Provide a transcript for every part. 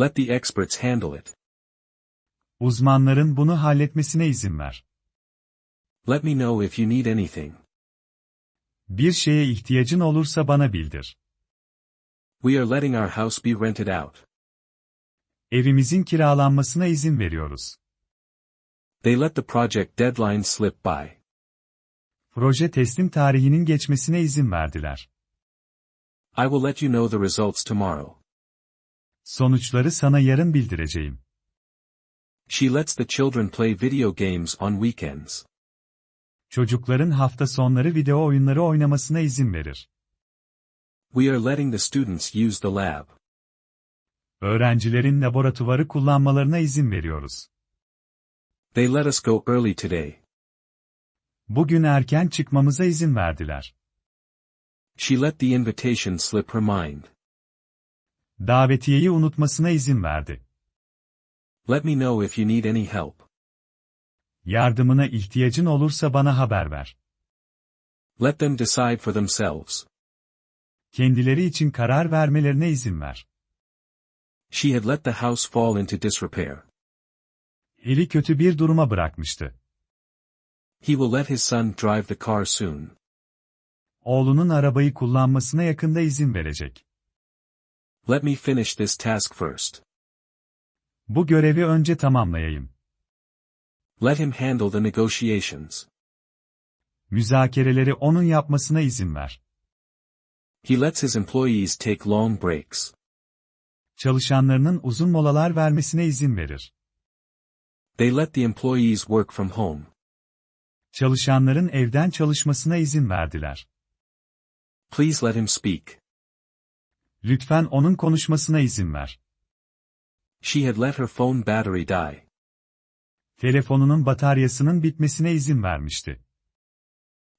Let the experts handle it. Uzmanların bunu halletmesine izin ver. Let me know if you need anything. Bir şeye ihtiyacın olursa bana bildir. We are letting our house be rented out. Evimizin kiralanmasına izin veriyoruz. They let the project deadline slip by. Proje teslim tarihinin geçmesine izin verdiler. I will let you know the results tomorrow. Sonuçları sana yarın bildireceğim. She lets the children play video games on weekends. Çocukların hafta sonları video oyunları oynamasına izin verir. We are letting the students use the lab. Öğrencilerin laboratuvarı kullanmalarına izin veriyoruz. They let us go early today. Bugün erken çıkmamıza izin verdiler. She let the invitation slip her mind. Davetiyeyi unutmasına izin verdi. Let me know if you need any help. Yardımına ihtiyacın olursa bana haber ver. Let them decide for themselves. Kendileri için karar vermelerine izin ver. She had let the house fall into disrepair. Eli kötü bir duruma bırakmıştı. He will let his son drive the car soon. Oğlunun arabayı kullanmasına yakında izin verecek. Let me finish this task first. Bu görevi önce tamamlayayım. Let him handle the negotiations. Müzakereleri onun yapmasına izin ver. He lets his employees take long breaks. Çalışanlarının uzun molalar vermesine izin verir. They let the employees work from home. Çalışanların evden çalışmasına izin verdiler. Please let him speak. Lütfen onun konuşmasına izin ver. She had let her phone battery die. Telefonunun bataryasının bitmesine izin vermişti.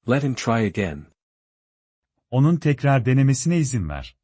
Let him try again. Onun tekrar denemesine izin ver.